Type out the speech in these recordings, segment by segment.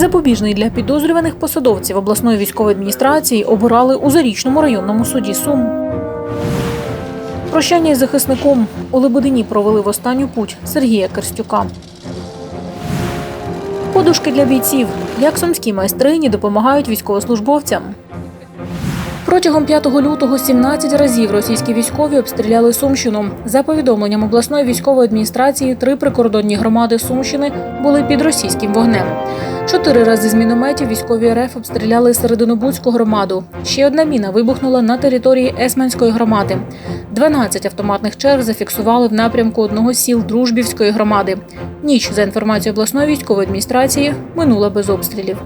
Запобіжний для підозрюваних посадовців обласної військової адміністрації обирали у Зарічному районному суді Сум. Прощання із захисником у Лебедині провели в останню путь Сергія Керстюка. Подушки для бійців. Як сумські майстрині допомагають військовослужбовцям. Протягом 5 лютого 17 разів російські військові обстріляли Сумщину. За повідомленням обласної військової адміністрації, три прикордонні громади Сумщини були під російським вогнем. Чотири рази з мінометів військові РФ обстріляли Серединобудську громаду. Ще одна міна вибухнула на території Есманської громади. 12 автоматних черг зафіксували в напрямку одного з сіл Дружбівської громади. Ніч, за інформацією обласної військової адміністрації, минула без обстрілів.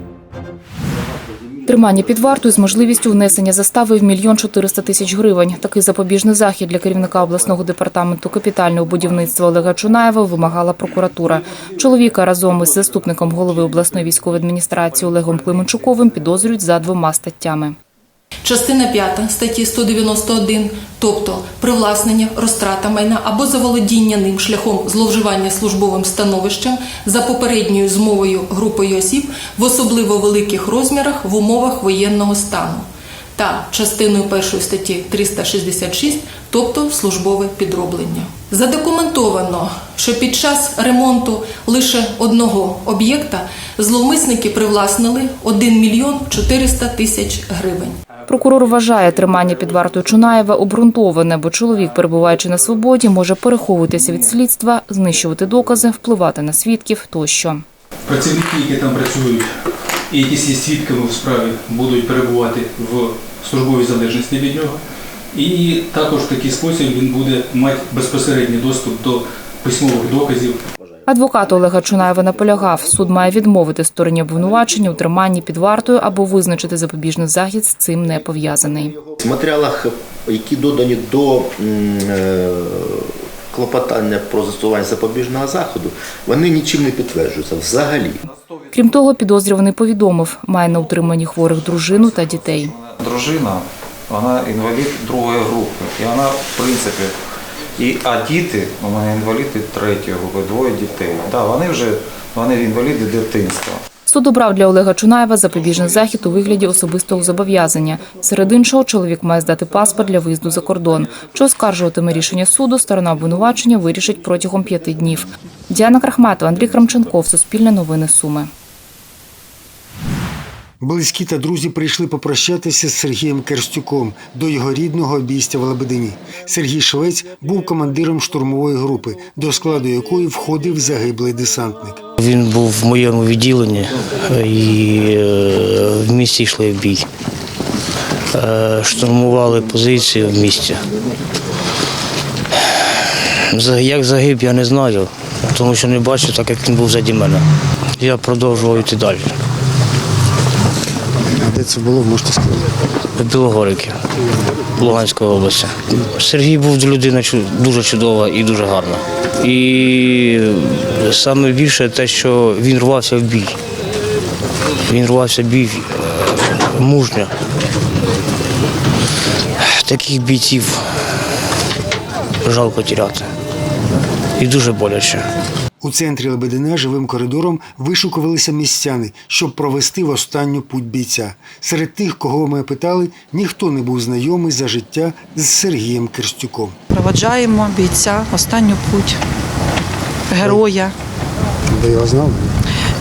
Тримання під вартою з можливістю внесення застави в мільйон 400 тисяч гривень. Такий запобіжний захід для керівника обласного департаменту капітального будівництва Олега Чунаєва вимагала прокуратура. Чоловіка разом із заступником голови обласної військової адміністрації Олегом Клименчуковим підозрюють за двома статтями. Частина 5 статті 191, тобто привласнення, розтрата майна або заволодіння ним шляхом зловживання службовим становищем за попередньою змовою групою осіб в особливо великих розмірах в умовах воєнного стану. Та частиною першої статті 366, тобто службове підроблення. Задокументовано, що під час ремонту лише одного об'єкта зловмисники привласнили 1 мільйон 400 тисяч гривень. Прокурор вважає тримання під вартою Чунаєва обґрунтоване, бо чоловік, перебуваючи на свободі, може переховуватися від слідства, знищувати докази, впливати на свідків тощо. Працівники, які там працюють і які є свідками в справі, будуть перебувати в службовій залежності від нього. І також в такий спосіб він буде мати безпосередній доступ до письмових доказів Адвокат Олега Чунаєва наполягав, суд має відмовити стороні обвинувачення у триманні під вартою або визначити запобіжний захід з цим не пов'язаний. В матеріалах, які додані до е, клопотання про застосування запобіжного заходу, вони нічим не підтверджуються взагалі. Крім того, підозрюваний повідомив, має на утриманні хворих дружину та дітей. дружина, вона інвалід другої групи. І вона, в принципі, і, а діти, у мене інваліди третьої групи, двоє дітей. Да, вони вже вони інваліди дитинства. Суд обрав для Олега Чунаєва запобіжний захід у вигляді особистого зобов'язання. Серед іншого, чоловік має здати паспорт для виїзду за кордон. Чи оскаржуватиме рішення суду, сторона обвинувачення вирішить протягом п'яти днів. Діана Крахматова, Андрій Крамченков, Суспільне новини Суми. Близькі та друзі прийшли попрощатися з Сергієм Керстюком до його рідного обійстя в Лебедині. Сергій Швець був командиром штурмової групи, до складу якої входив загиблий десантник. Він був в моєму відділенні е, і е, в місті йшли в бій. Е, Штурмували позиції в місті. Як загиб, я не знаю, тому що не бачив, так як він був заді мене. Я продовжував йти далі. Де це було, можете сказати? Білогорики, Луганської області. Сергій був людина дуже чудова і дуже гарна. І саме більше те, що він рвався в бій. Він рвався в бій е, мужньо. Таких бійців жалко тіряти. І дуже боляче. У центрі Лебедина живим коридором вишукувалися містяни, щоб провести в останню путь бійця. Серед тих, кого ми питали, ніхто не був знайомий за життя з Сергієм Керстюком. Проводжаємо бійця останню путь, героя. Ви його знали?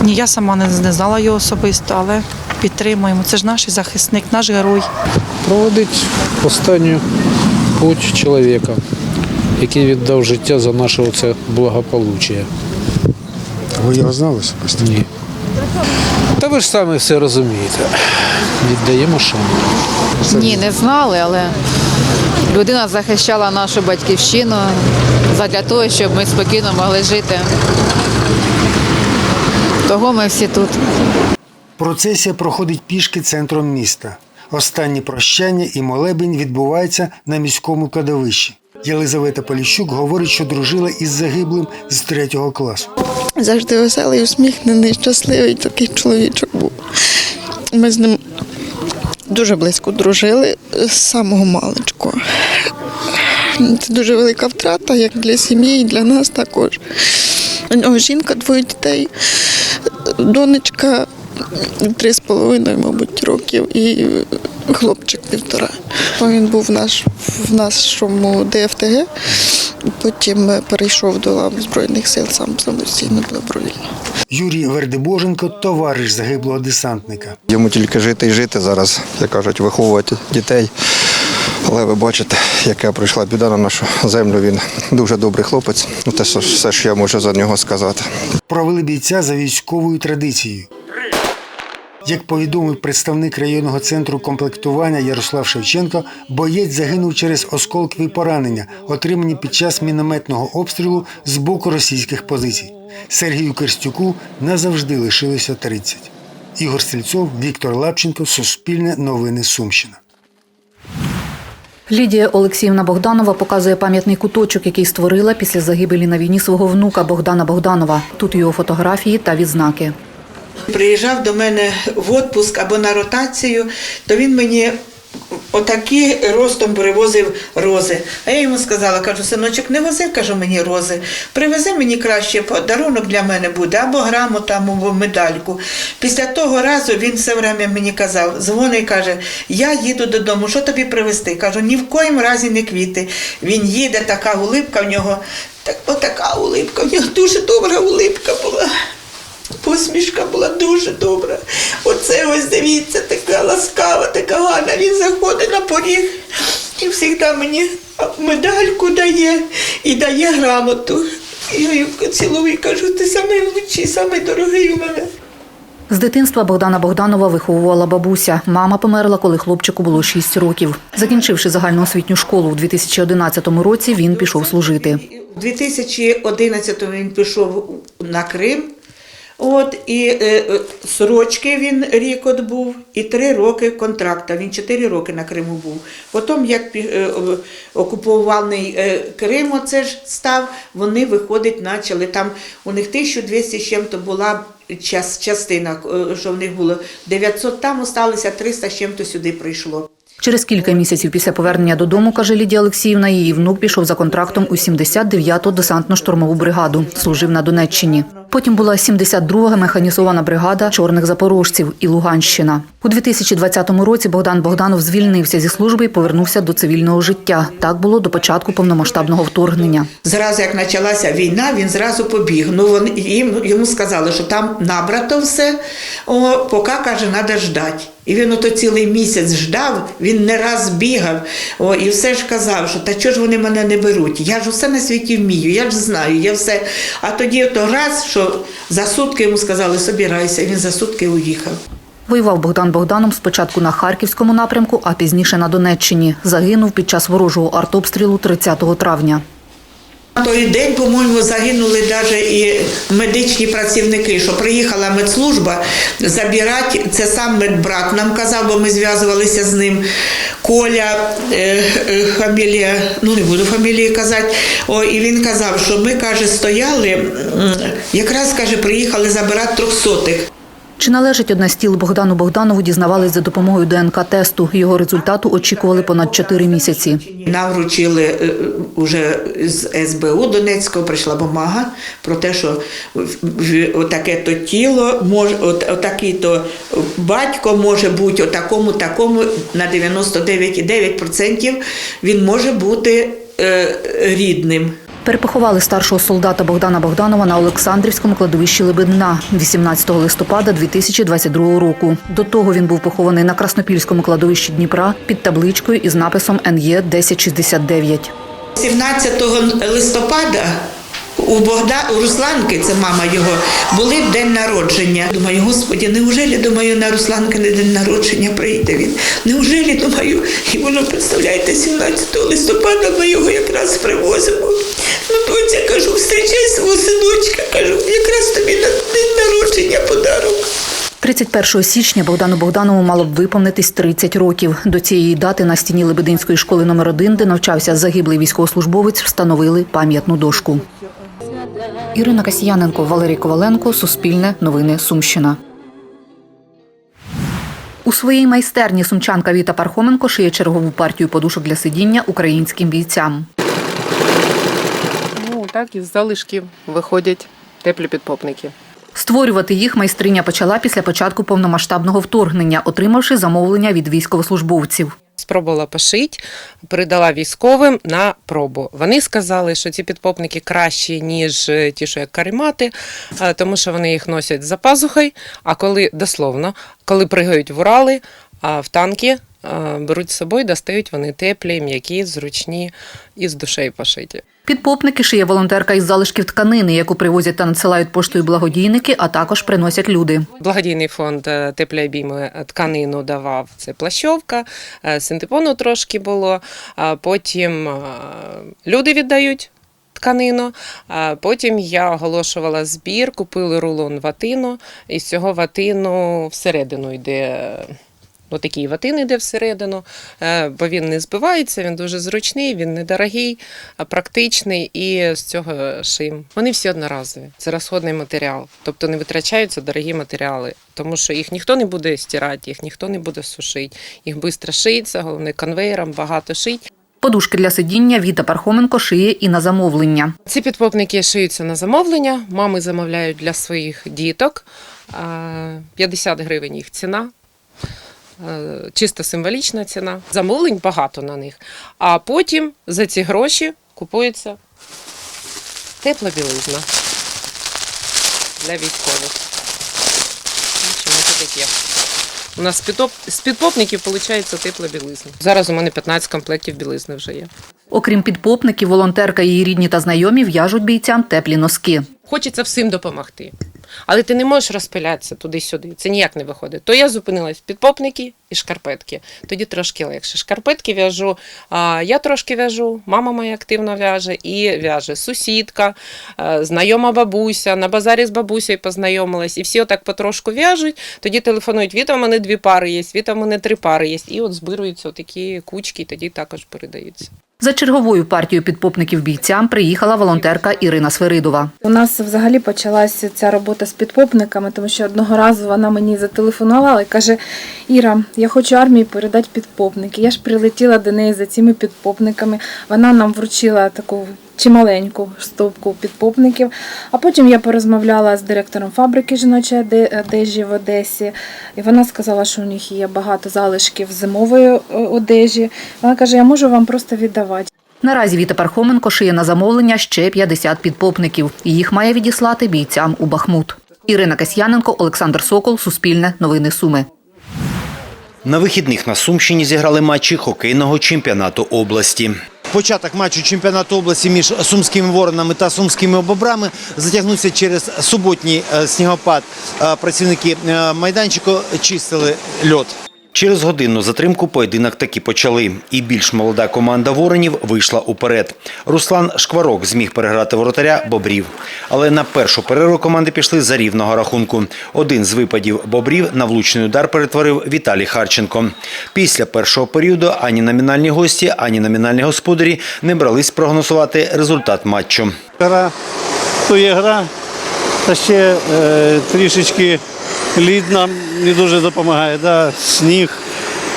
Ні, я сама не, знала його особисто, але підтримуємо. Це ж наш захисник, наш герой. проводить останню путь чоловіка, який віддав життя за наше оце благополуччя. Ви його знали особисто? Ні. Та ви ж самі все розумієте. Віддаємо шану. Ні, не знали, але людина захищала нашу батьківщину задля того, щоб ми спокійно могли жити. Того ми всі тут. Процесія проходить пішки центром міста. Останнє прощання і молебень відбувається на міському кладовищі. Єлизавета Поліщук говорить, що дружила із загиблим з третього класу. завжди веселий, усміхнений, щасливий такий чоловічок був. Ми з ним дуже близько дружили з самого маличку. Це дуже велика втрата, як для сім'ї, і для нас також. У нього жінка, двоє дітей, донечка три з половиною, мабуть, років, і хлопчик півтора. Він був в наш в нашому ДФТГ. Потім перейшов до лав Збройних сил сам самостійно добровільно. Юрій Вердебоженко товариш загиблого десантника. Йому тільки жити і жити зараз, як кажуть, виховувати дітей. Але ви бачите, яка прийшла біда на нашу землю. Він дуже добрий хлопець. Ну, Те все, що я можу за нього сказати. Провели бійця за військовою традицією. Як повідомив представник районного центру комплектування Ярослав Шевченко, боєць загинув через осколкові поранення, отримані під час мінометного обстрілу з боку російських позицій. Сергію Керстюку назавжди лишилося 30. Ігор Стрільцов, Віктор Лапченко, Суспільне новини Сумщина. Лідія Олексіївна Богданова показує пам'ятний куточок, який створила після загибелі на війні свого внука Богдана Богданова. Тут його фотографії та відзнаки. Приїжджав до мене в відпуск або на ротацію, то він мені отакі ростом привозив рози. А я йому сказала, кажу, синочок, не вози, кажу мені рози. Привези мені краще подарунок для мене буде, або грамоту, або медальку. Після того разу він все время мені казав, дзвонить каже, я їду додому, що тобі привезти? Кажу, ні в коїм разі не квіти. Він їде, така улипка в нього, так, отака улипка, в нього дуже добра улипка була. Посмішка була дуже добра. Оце ось дивіться, така ласкава, така гарна. Він заходить на поріг і завжди мені медальку дає і дає грамоту. Я його цілую і кажу, ти найкращий, найдорогий у мене. З дитинства Богдана Богданова виховувала бабуся. Мама померла, коли хлопчику було 6 років. Закінчивши загальноосвітню школу у 2011 році, він пішов служити. У 2011 він пішов на Крим. От і е, е, срочки він рік от був, і три роки контракта. Він чотири роки на Криму був. Потім, як е, окупований е, Крим, оце ж став, вони виходить, почали. Там у них 1200 з чим-то була час, частина, е, що в них було 900 там осталося, 300 з чим-то сюди прийшло. Через кілька місяців після повернення додому, каже Лідія Олексіївна, її внук пішов за контрактом у 79-ту десантно-штурмову бригаду. Служив на Донеччині. Потім була 72-га механізована бригада чорних запорожців і Луганщина. У 2020 році Богдан Богданов звільнився зі служби і повернувся до цивільного життя. Так було до початку повномасштабного вторгнення. Зразу як почалася війна, він зразу побіг. Ну вони їм йому сказали, що там набрато все. О, поки каже, треба ждати. І він ото цілий місяць ждав, він не раз бігав о, і все ж казав, що та чого ж вони мене не беруть? Я ж усе на світі вмію, я ж знаю, я все. А тоді ото раз, що за сутки йому сказали, собирайся, він за сутки уїхав. Воював Богдан Богданом спочатку на Харківському напрямку, а пізніше на Донеччині. Загинув під час ворожого артобстрілу 30 травня. Той день, по-моєму, загинули навіть і медичні працівники, що приїхала медслужба забирати. Це сам медбрат нам казав, бо ми зв'язувалися з ним. Коля, е, е, фамілія, ну не буду фамілії казати. О, і він казав, що ми, каже, стояли, якраз каже, приїхали забирати трьохсотих. Чи належить одна з тіл Богдану Богданову, дізнавались за допомогою ДНК-тесту. Його результату очікували понад 4 місяці. Нам вручили е, уже з СБУ Донецького прийшла бумага про те, що таке то тіло може, от, отакий то батько може бути отакому, такому на 99,9% він може бути е, рідним. Перепоховали старшого солдата Богдана Богданова на Олександрівському кладовищі Лебедна 18 листопада 2022 року. До того він був похований на Краснопільському кладовищі Дніпра під табличкою із написом НЄ 1069. 17 листопада у Богда у Русланки, це мама його, були в день народження. Думаю, господі, неужелі думаю, на Русланки на день народження прийде він? Неужелі думаю, і воно представляєте, 17 листопада ми його якраз привозимо. Ну, доця кажу, зустрічай свого синочка, кажу, якраз тобі на день народження подарок. 31 січня Богдану Богданову мало б виповнитись 30 років. До цієї дати на стіні Лебединської школи номер 1 де навчався загиблий військовослужбовець, встановили пам'ятну дошку. Ірина Касьяненко, Валерій Коваленко, Суспільне, Новини Сумщина. У своїй майстерні сумчанка Віта Пархоменко шиє чергову партію подушок для сидіння українським бійцям. Ну, так, із залишків виходять теплі підпопники. Створювати їх майстриня почала після початку повномасштабного вторгнення, отримавши замовлення від військовослужбовців. Спробувала пошити, передала військовим на пробу. Вони сказали, що ці підпопники кращі, ніж е, ті, що як каремати, е, тому що вони їх носять за пазухою, а коли дословно, коли пригають в Урали, а в танки беруть з собою, достають вони теплі, м'які, зручні і з душею пошиті. Підпопники шиє волонтерка із залишків тканини, яку привозять та надсилають поштою благодійники, а також приносять люди. Благодійний фонд е, теплі обійми е, тканину давав. Це плащовка, е, синтепону трошки було. а Потім е, люди віддають тканину. а Потім я оголошувала збір, купили рулон ватину, і з цього ватину всередину йде. Е, Отакий ватин йде всередину, е, бо він не збивається, він дуже зручний, він недорогий, практичний і з цього шим. Вони всі одноразові. Це розходний матеріал, тобто не витрачаються дорогі матеріали, тому що їх ніхто не буде стирати, їх ніхто не буде сушити. Їх швидко шиється, головне конвейером багато шить. Подушки для сидіння Віта Пархоменко шиє і на замовлення. Ці підпопники шиються на замовлення. Мами замовляють для своїх діток. А, 50 гривень їх ціна. Е, Чисто символічна ціна. Замовлень багато на них. А потім за ці гроші купується тепла білизна для військових. Чому це таке? У нас з підпопників виходить тепла білизна. Зараз у мене 15 комплектів білизни вже є. Окрім підпопників, волонтерка її рідні та знайомі в'яжуть бійцям теплі носки. Хочеться всім допомогти. Але ти не можеш розпилятися туди-сюди. Це ніяк не виходить. То я зупинилась в підпопники і шкарпетки. Тоді трошки легше. Шкарпетки в'яжу, а я трошки в'яжу, мама моя активно в'яже і в'яже сусідка, е, знайома бабуся. На базарі з бабусею познайомилась. І всі отак потрошку в'яжуть. Тоді телефонують: Віта, в мене дві пари є, Віта, в мене три пари є. І от збируються такі кучки, і тоді також передаються. За черговою партією підпопників бійцям приїхала волонтерка Ірина Сверидова. У нас взагалі почалася ця робота з підпопниками, тому що одного разу вона мені зателефонувала і каже: Іра, я хочу армії передати підпопники. Я ж прилетіла до неї за цими підпопниками. Вона нам вручила таку чималеньку стопку підпопників. А потім я порозмовляла з директором фабрики жіночої одежі в Одесі, і вона сказала, що у них є багато залишків зимової е, одежі. Вона каже: Я можу вам просто віддавати. Наразі Віта Пархоменко шиє на замовлення ще 50 підпопників. Їх має відіслати бійцям у Бахмут. Ірина Касьяненко, Олександр Сокол, Суспільне, Новини Суми. На вихідних на Сумщині зіграли матчі хокейного чемпіонату області. Початок матчу чемпіонату області між сумськими воронами та сумськими бобрами затягнувся через суботній е, снігопад. Е, Працівники е, майданчику чистили льот. Через годинну затримку поєдинок таки почали. І більш молода команда воронів вийшла уперед. Руслан Шкварок зміг переграти воротаря Бобрів. Але на першу перерву команди пішли за рівного рахунку. Один з випадів Бобрів на влучний удар перетворив Віталій Харченко. Після першого періоду ані номінальні гості, ані номінальні господарі не брались прогнозувати результат матчу. Гра то є гра, та ще е, трішечки лід нам не дуже допомагає, да, сніг.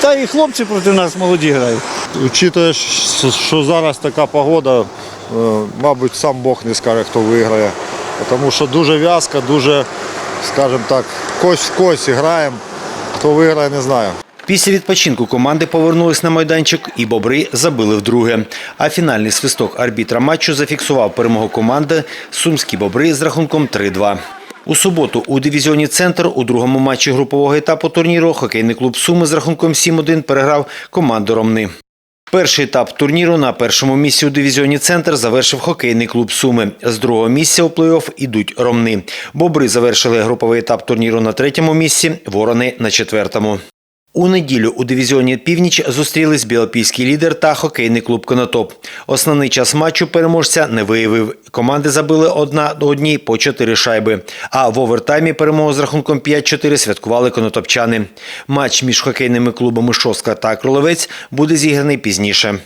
Та і хлопці проти нас молоді грають. Учитує, що зараз така погода, е, мабуть, сам Бог не скаже, хто виграє. Тому що дуже в'язка, дуже, скажімо так, кость в кость граємо. Хто виграє, не знаю. Після відпочинку команди повернулись на майданчик і бобри забили вдруге. А фінальний свисток арбітра матчу зафіксував перемогу команди Сумські бобри з рахунком 3-2. У суботу у дивізіоні «Центр» у другому матчі групового етапу турніру хокейний клуб «Суми» з рахунком 7-1 переграв команду «Ромни». Перший етап турніру на першому місці у дивізіоні «Центр» завершив хокейний клуб «Суми». З другого місця у плей-офф ідуть «Ромни». Бобри завершили груповий етап турніру на третьому місці, «Ворони» – на четвертому. У неділю у дивізіоні Північ зустрілись білопільський лідер та хокейний клуб Конотоп. Основний час матчу переможця не виявив. Команди забили одна до одній по чотири шайби. А в овертаймі перемогу з рахунком 5-4 святкували конотопчани. Матч між хокейними клубами Шостка та Кроловець буде зіграний пізніше.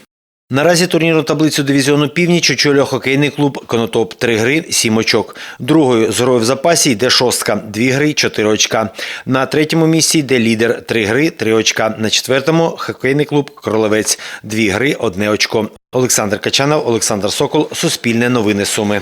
Наразі турнірну таблицю дивізіону Північ очолює хокейний клуб Конотоп. Три гри, сім очок. Другою з грою в запасі йде шостка. Дві гри, чотири очка. На третьому місці йде лідер. Три гри, три очка. На четвертому хокейний клуб Кролевець. Дві гри, одне очко. Олександр Качанов, Олександр Сокол. Суспільне новини Суми.